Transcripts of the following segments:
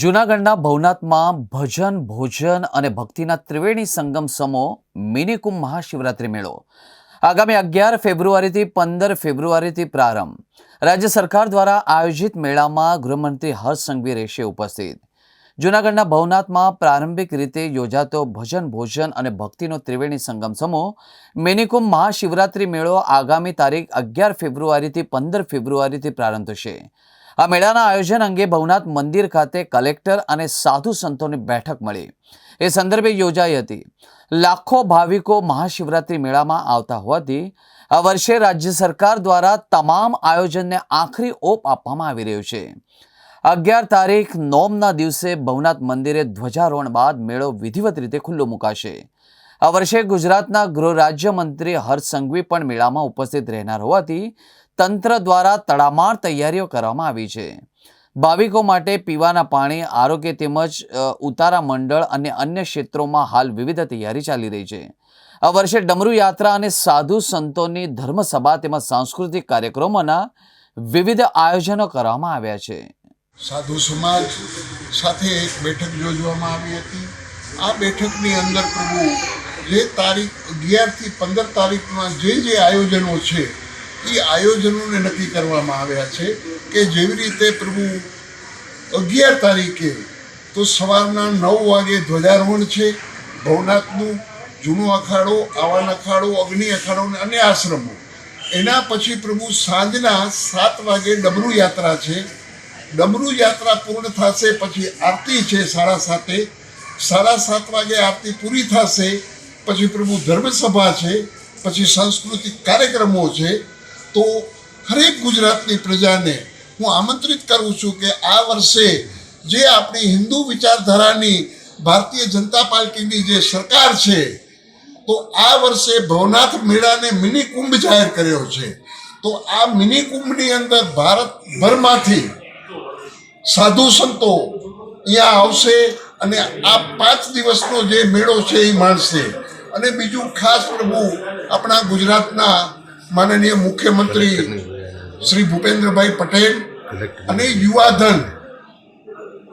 જૂનાગઢના ભવનાથમાં ભજન, ભોજન અને ભક્તિના ત્રિવેણી સંગમ સમો મિનિકુંભ મહાશિવરાત્રિ મેળો. આગામી અગિયાર ફેબ્રુઆરીથી પંદર ફેબ્રુઆરીથી પ્રારંભ. રાજ્ય સરકાર દ્વારા આયોજિત મેળામાં ગૃહમંત્રી હર્ષ સંઘવી રહેશે ઉપસ્થિત. જૂનાગઢના ભવનાથમાં પ્રારંભિક રીતે યોજાતો ભજન, ભોજન અને ભક્તિનો ત્રિવેણી સંગમ સમૂહ મિનિકુંભ મહાશિવરાત્રિ મેળો આગામી તારીખ અગિયાર ફેબ્રુઆરીથી પંદર ફેબ્રુઆરીથી પ્રારંભ થશે. આ મેળાના આયોજન અંગે ભવનાથ મંદિર ખાતે કલેક્ટર અને સાધુ સંતોની બેઠક મળી. એ સંદર્ભે યોજાઈ હતી. લાખો ભાવિકો મહાશિવરાત્રિ મેળામાં આવતા હોવાથી આ વર્ષે રાજ્ય સરકાર દ્વારા તમામ આયોજનને આખરી ઓપ આપવામાં આવી રહ્યું છે. અગિયાર તારીખ નોમના દિવસે ભવનાથ મંદિરે ધ્વજારોહણ બાદ મેળો વિધિવત રીતે ખુલ્લો મુકાશે. આ વર્ષે ગુજરાતના ગૃહ રાજ્યમંત્રી હર્ષ સંઘવી પણ મેળામાં ઉપસ્થિત રહેનાર હોવાથી તંત્ર દ્વારા તડામાર તૈયારીઓ કરવામાં આવી છે. ભાવિકો માટે પીવાના પાણી, આરોગ્ય તેમજ ઉતારા મંડળ અને અન્ય ક્ષેત્રોમાં હાલ વિવિધ તૈયારી ચાલી રહી છે. આ વર્ષે ડમરુ યાત્રા અને સાધુ સંતોની ધર્મસભા તેમજ સાંસ્કૃતિક કાર્યક્રમોના વિવિધ આયોજનો કરવામાં આવ્યા છે. સાધુ સમાજ સાથે એક બેઠક યોજવામાં આવી હતી. આ બેઠકની અંદર પ્રભુ જે તારીખ અગિયારથી પંદર તારીખમાં જે જે આયોજનો છે એ આયોજનોને નક્કી કરવામાં આવ્યા છે કે જેવી રીતે પ્રભુ અગિયાર તારીખે તો સવારના નવ વાગે ધ્વજારોહણ છે, ભવનાથનું જૂનો અખાડો, આવાન અખાડો, અગ્નિ અખાડો અને આશ્રમો. એના પછી પ્રભુ સાંજના સાત વાગે ડમરુ યાત્રા છે. ડમરુ યાત્રા પૂર્ણ થશે પછી આરતી છે સાડા સાતે. સાડા સાત વાગે આરતી પૂરી થશે, પછી પ્રભુ ધર્મસભા છે, પછી સાંસ્કૃતિક કાર્યક્રમો છે તો હરેક ગુજરાતની પ્રજાને હું આમંત્રિત કરું છું કે આ વર્ષે જે આપણી હિન્દુ વિચારધારાની ભારતીય જનતા પાર્ટીની જે સરકાર છે, તો આ વર્ષે ભવનાથ મેળાને મિની કુંભ જાહેર કર્યો છે. તો આ મિની કુંભની અંદર ભારતભરમાંથી સાધુ સંતો અહીંયા આવશે અને આ પાંચ દિવસનો જે મેળો છે એ માણશે. અને બીજું ખાસ પ્રભુ આપણા ગુજરાતના માનનીય મુખ્યમંત્રી શ્રી ભૂપેન્દ્રભાઈ પટેલ અને યુવાધન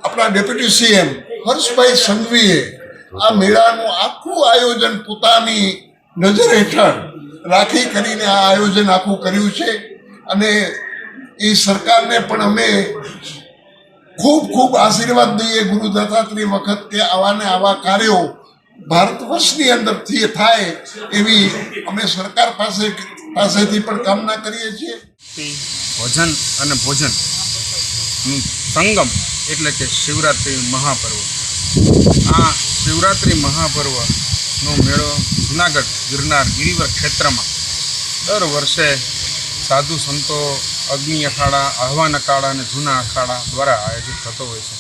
આપણા ડેપ્યુટી સીએમ હર્ષભાઈ સંઘવીએ આ મેળાનું આખું આયોજન પોતાની નજર હેઠળ રાખી કરીને આ આયોજન આખું કર્યું છે. અને એ સરકારને પણ અમે ખૂબ ખૂબ આશીર્વાદ દઈએ ગુરુ દત્તાત્રેય વખત કે આવા ને આવા કાર્યો ભારત વર્ષની અંદરથી થાય એવી અમે સરકાર પાસે પાસેથી પણ કામના કરીએ છીએ. ભોજન અને ભોજન. સંગમ એટલે કે શિવરાત્રિ મહાપર્વ. આ શિવરાત્રિ મહાપર્વનો મેળો જુનાગઢ ગિરનાર ગિરિવર ક્ષેત્રમાં દર વર્ષે સાધુ સંતો અગ્નિ અખાડા આહવાન અખાડા અને જૂના અખાડા દ્વારા આયોજિત થતો હોય છે.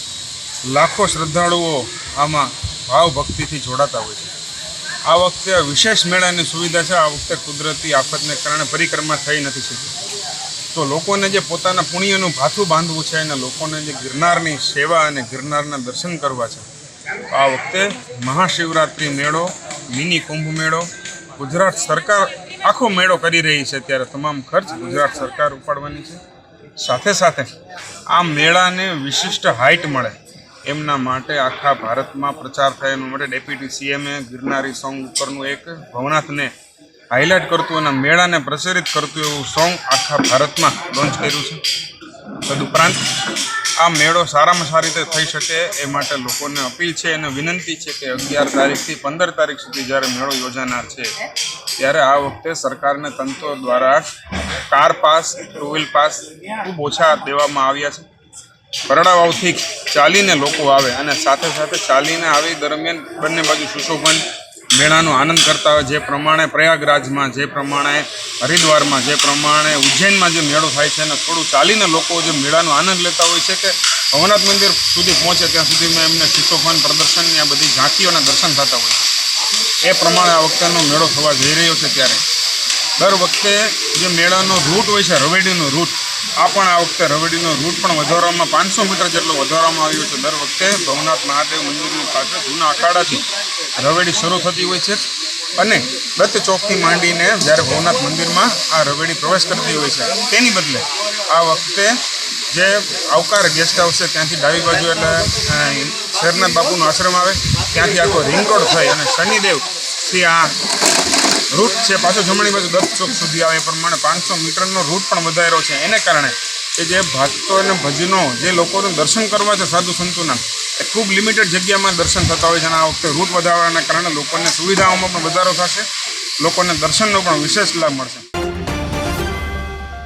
લાખો શ્રદ્ધાળુઓ આમાં ભાવ ભક્તિથી જોડાતા હોય છે. આ વખતે વિશેષ મેળાની સુવિધા છે. આ વખતે કુદરતી આફતને કારણે પરિક્રમા થઈ નથી શકી. તો લોકોને જે પોતાના પુણ્યનું ભાથું બાંધવું છે અને લોકોને જે ગિરનારની સેવા અને ગિરનારના દર્શન કરવા છે, આ વખતે મહાશિવરાત્રિ મેળો, મિની કુંભ મેળો, ગુજરાત સરકાર આખો મેળો કરી રહી છે. ત્યારે તમામ ખર્ચ ગુજરાત સરકાર ઉપાડવાની છે. સાથે સાથે આ મેળાને વિશિષ્ટ હાઇટ મળે. એમના માટે આખા ભારતમાં પ્રચાર થાય એના માટે ડેપ્યુટી સીએમએ ગિરનારી સોંગ ઉપરનું એક ભવનાથને હાઇલાઇટ કરતું અને મેળાને પ્રચલિત કરતું એવું સોંગ આખા ભારતમાં લોન્ચ કર્યું છે. તદુપરાંત આ મેળો સારામાં સારી રીતે થઈ શકે એ માટે લોકોને અપીલ છે અને વિનંતી છે કે અગિયાર તારીખથી પંદર તારીખ સુધી જ્યારે મેળો યોજાનાર છે, ત્યારે આ વખતે સરકારને તંત્ર દ્વારા car pass two wheel pass ખૂબ ઓછા દેવામાં આવ્યા છે. પરડાવાવથી ચાલીને લોકો આવે અને સાથે સાથે ચાલીને આવી દરમિયાન બંને બાજુ સુશોભન મેળાનો આનંદ કરતા હોય. જે પ્રમાણે પ્રયાગરાજમાં, જે પ્રમાણે હરિદ્વારમાં, જે પ્રમાણે ઉજ્જૈનમાં જે મેળો થાય છે અને થોડું ચાલીને લોકો જે મેળાનો આનંદ લેતા હોય છે કે ભવનાથ મંદિર સુધી પહોંચે ત્યાં સુધીમાં એમને સુશોભન પ્રદર્શનની આ બધી ઝાંકીઓના દર્શન થતા હોય છે. એ પ્રમાણે આ વખતેનો મેળો થવા જઈ રહ્યો છે ત્યારે. દર વખતે જે મેળાનો રૂટ હોય છે, રવેડીનો રૂટ આ પણ આ વખતે રવેડીનો રૂટ પણ વધારવામાં પાંચસો મીટર જેટલો વધારવામાં આવ્યો છે. દર વખતે ભવનાથ મહાદેવ મંદિરની પાસે જૂના અખાડાથી રવેડી શરૂ થતી હોય છે અને દત્ત ચોકથી માંડીને જ્યારે ભવનાથ મંદિરમાં આ રવેડી પ્રવેશ કરતી હોય છે. તેની બદલે આ વખતે જે આવકાર ગેસ્ટ હાઉસ છે, ત્યાંથી ડાબી બાજુ એટલે શેરનાથ બાપુનો આશ્રમ આવે, ત્યાંથી આખો રિંગ રોડ થઈ અને શનિદેવથી આ રૂટ છે, પાછો જમણી બાજુ દસ ચોક સુધી આવે એ પ્રમાણે પાંચસો મીટરનો રૂટ પણ વધાર્યો છે. એને કારણે કે જે ભક્તો અને ભજનો જે લોકોને દર્શન કરવા છે સાધુ સંતોના, એ ખૂબ લિમિટેડ જગ્યામાં દર્શન થતા હોય છે અને આ વખતે રૂટ વધારવાના કારણે લોકોને સુવિધાઓમાં પણ વધારો થશે, લોકોને દર્શનનો પણ વિશેષ લાભ મળશે.